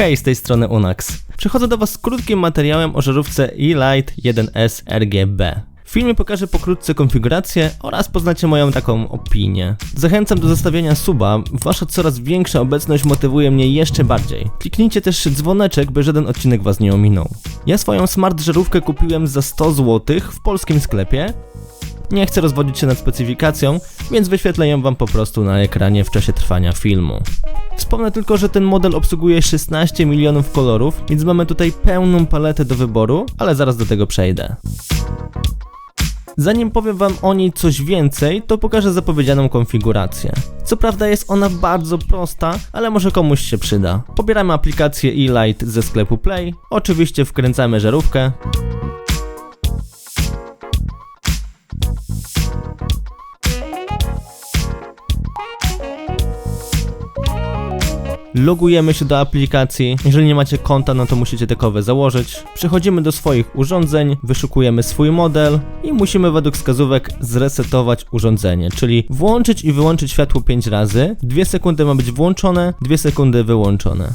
Hej, z tej strony Unax. Przychodzę do Was z krótkim materiałem o żarówce E-Lite 1S RGB. W filmie pokażę pokrótce konfigurację oraz poznacie moją taką opinię. Zachęcam do zostawienia suba, wasza coraz większa obecność motywuje mnie jeszcze bardziej. Kliknijcie też dzwoneczek, by żaden odcinek Was nie ominął. Ja swoją smart żarówkę kupiłem za 100 zł w polskim sklepie, nie chcę rozwodzić się nad specyfikacją, więc wyświetlę ją Wam po prostu na ekranie w czasie trwania filmu. Wspomnę tylko, że ten model obsługuje 16 milionów kolorów, więc mamy tutaj pełną paletę do wyboru, ale zaraz do tego przejdę. Zanim powiem Wam o niej coś więcej, to pokażę zapowiedzianą konfigurację. Co prawda jest ona bardzo prosta, ale może komuś się przyda. Pobieramy aplikację eLight ze sklepu Play, oczywiście wkręcamy żarówkę, Logujemy się do aplikacji. Jeżeli nie macie konta, no to musicie takowe założyć. Przechodzimy do swoich urządzeń, wyszukujemy swój model i musimy według wskazówek zresetować urządzenie, czyli włączyć i wyłączyć światło 5 razy. 2 sekundy ma być włączone, 2 sekundy wyłączone.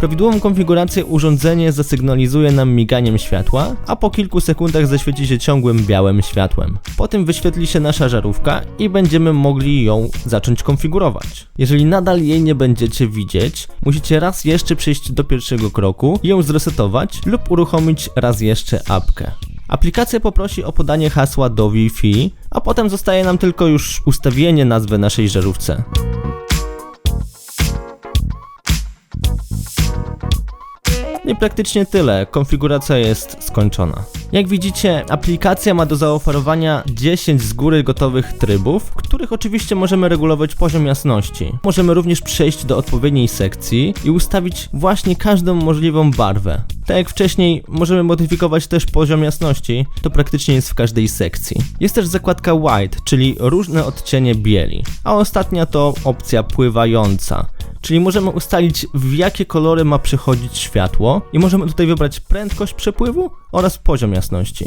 Prawidłową konfigurację urządzenie zasygnalizuje nam miganiem światła, a po kilku sekundach zaświeci się ciągłym białym światłem. Potem wyświetli się nasza żarówka i będziemy mogli ją zacząć konfigurować. Jeżeli nadal jej nie będziecie widzieć, musicie raz jeszcze przejść do pierwszego kroku, ją zresetować lub uruchomić raz jeszcze apkę. Aplikacja poprosi o podanie hasła do Wi-Fi, a potem zostaje nam tylko już ustawienie nazwy naszej żarówce. I praktycznie tyle, konfiguracja jest skończona. Jak widzicie, aplikacja ma do zaoferowania 10 z góry gotowych trybów, w których oczywiście możemy regulować poziom jasności. Możemy również przejść do odpowiedniej sekcji i ustawić właśnie każdą możliwą barwę. Tak jak wcześniej, możemy modyfikować też poziom jasności, to praktycznie jest w każdej sekcji. Jest też zakładka White, czyli różne odcienie bieli, a ostatnia to opcja pływająca Czyli możemy ustalić w jakie kolory ma przechodzić światło i możemy tutaj wybrać prędkość przepływu oraz poziom jasności.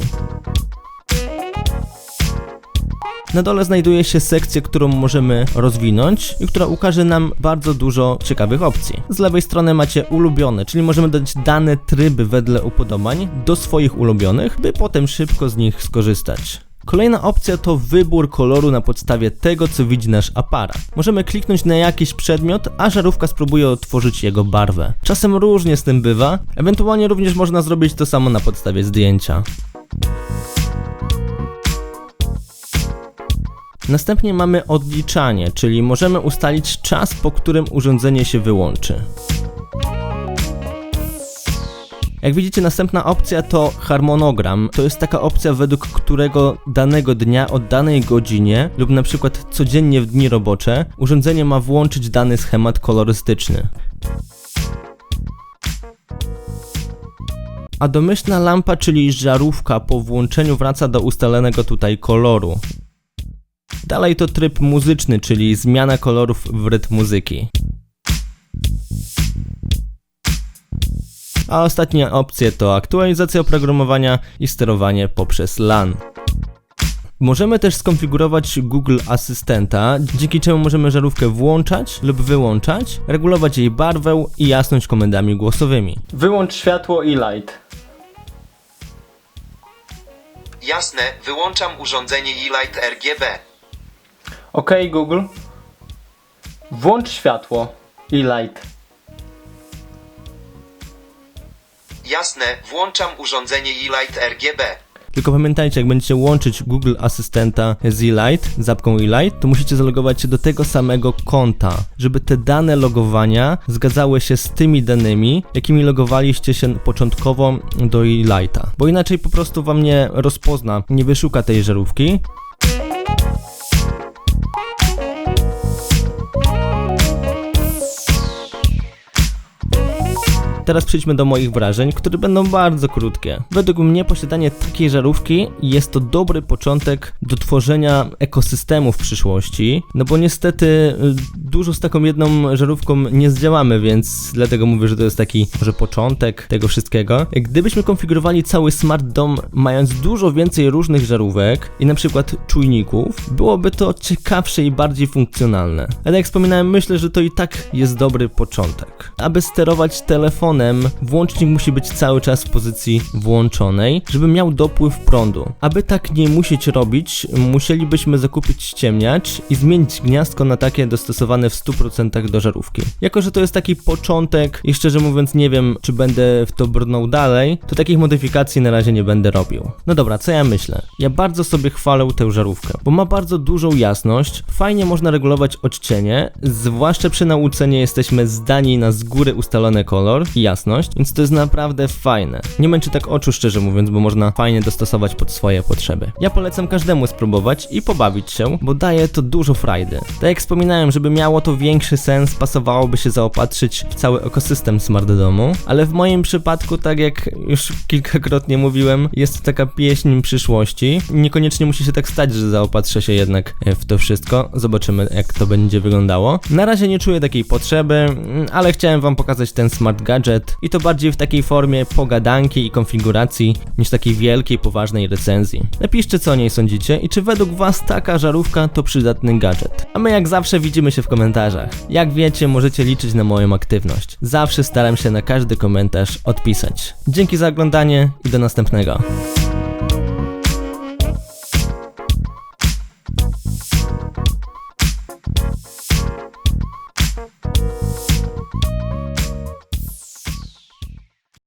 Na dole znajduje się sekcja, którą możemy rozwinąć i która ukaże nam bardzo dużo ciekawych opcji. Z lewej strony macie ulubione, czyli możemy dać dane tryby wedle upodobań do swoich ulubionych, by potem szybko z nich skorzystać. Kolejna opcja to wybór koloru na podstawie tego, co widzi nasz aparat. Możemy kliknąć na jakiś przedmiot, a żarówka spróbuje otworzyć jego barwę. Czasem różnie z tym bywa, ewentualnie również można zrobić to samo na podstawie zdjęcia. Następnie mamy odliczanie, czyli możemy ustalić czas, po którym urządzenie się wyłączy. Jak widzicie, następna opcja to harmonogram. To jest taka opcja, według którego danego dnia o danej godzinie lub na przykład codziennie w dni robocze urządzenie ma włączyć dany schemat kolorystyczny. A domyślna lampa, czyli żarówka po włączeniu wraca do ustalonego tutaj koloru. Dalej to tryb muzyczny, czyli zmiana kolorów w rytm muzyki. a ostatnie opcje to aktualizacja oprogramowania i sterowanie poprzez LAN. Możemy też skonfigurować Google Asystenta, dzięki czemu możemy żarówkę włączać lub wyłączać, regulować jej barwę i jasność komendami głosowymi. Wyłącz światło i light. Jasne, wyłączam urządzenie E-Light RGB. OK Google. Włącz światło i light. Jasne, włączam urządzenie E-Light RGB. Tylko pamiętajcie, jak będziecie łączyć Google Asystenta z E-Light, z apką E-Light, to musicie zalogować się do tego samego konta, żeby te dane logowania zgadzały się z tymi danymi, jakimi logowaliście się początkowo do E-Lighta. Bo inaczej po prostu wam nie rozpozna, nie wyszuka tej żarówki, Teraz przejdźmy do moich wrażeń, które będą bardzo krótkie. Według mnie posiadanie takiej żarówki jest to dobry początek do tworzenia ekosystemu w przyszłości, no bo niestety y, dużo z taką jedną żarówką nie zdziałamy, więc dlatego mówię, że to jest taki może początek tego wszystkiego. Gdybyśmy konfigurowali cały smart dom mając dużo więcej różnych żarówek i na przykład czujników, byłoby to ciekawsze i bardziej funkcjonalne. Ale jak wspominałem, myślę, że to i tak jest dobry początek. Aby sterować włącznik musi być cały czas w pozycji włączonej, żeby miał dopływ prądu. Aby tak nie musieć robić, musielibyśmy zakupić ściemniacz i zmienić gniazdko na takie dostosowane w 100% do żarówki. Jako, że to jest taki początek i szczerze mówiąc nie wiem, czy będę w to brnął dalej, to takich modyfikacji na razie nie będę robił. No dobra, co ja myślę? Ja bardzo sobie chwalę tę żarówkę, bo ma bardzo dużą jasność, fajnie można regulować odcienie, zwłaszcza przy nauce nie jesteśmy zdani na z góry ustalony kolor i jasność, więc to jest naprawdę fajne. Nie męczy tak oczu szczerze mówiąc, bo można fajnie dostosować pod swoje potrzeby. Ja polecam każdemu spróbować i pobawić się, bo daje to dużo frajdy. Tak jak wspominałem, żeby miało to większy sens, pasowałoby się zaopatrzyć w cały ekosystem smart domu, ale w moim przypadku, tak jak już kilkakrotnie mówiłem, jest to taka pieśń przyszłości. Niekoniecznie musi się tak stać, że zaopatrzę się jednak w to wszystko. Zobaczymy, jak to będzie wyglądało. Na razie nie czuję takiej potrzeby, mm, ale chciałem wam pokazać ten smart i to bardziej w takiej formie pogadanki i konfiguracji, niż takiej wielkiej, poważnej recenzji. Napiszcie, co o niej sądzicie i czy według was taka żarówka to przydatny gadżet. A my jak zawsze widzimy się w komentarzach. Jak wiecie, możecie liczyć na moją aktywność. Zawsze staram się na każdy komentarz odpisać. Dzięki za oglądanie i do następnego.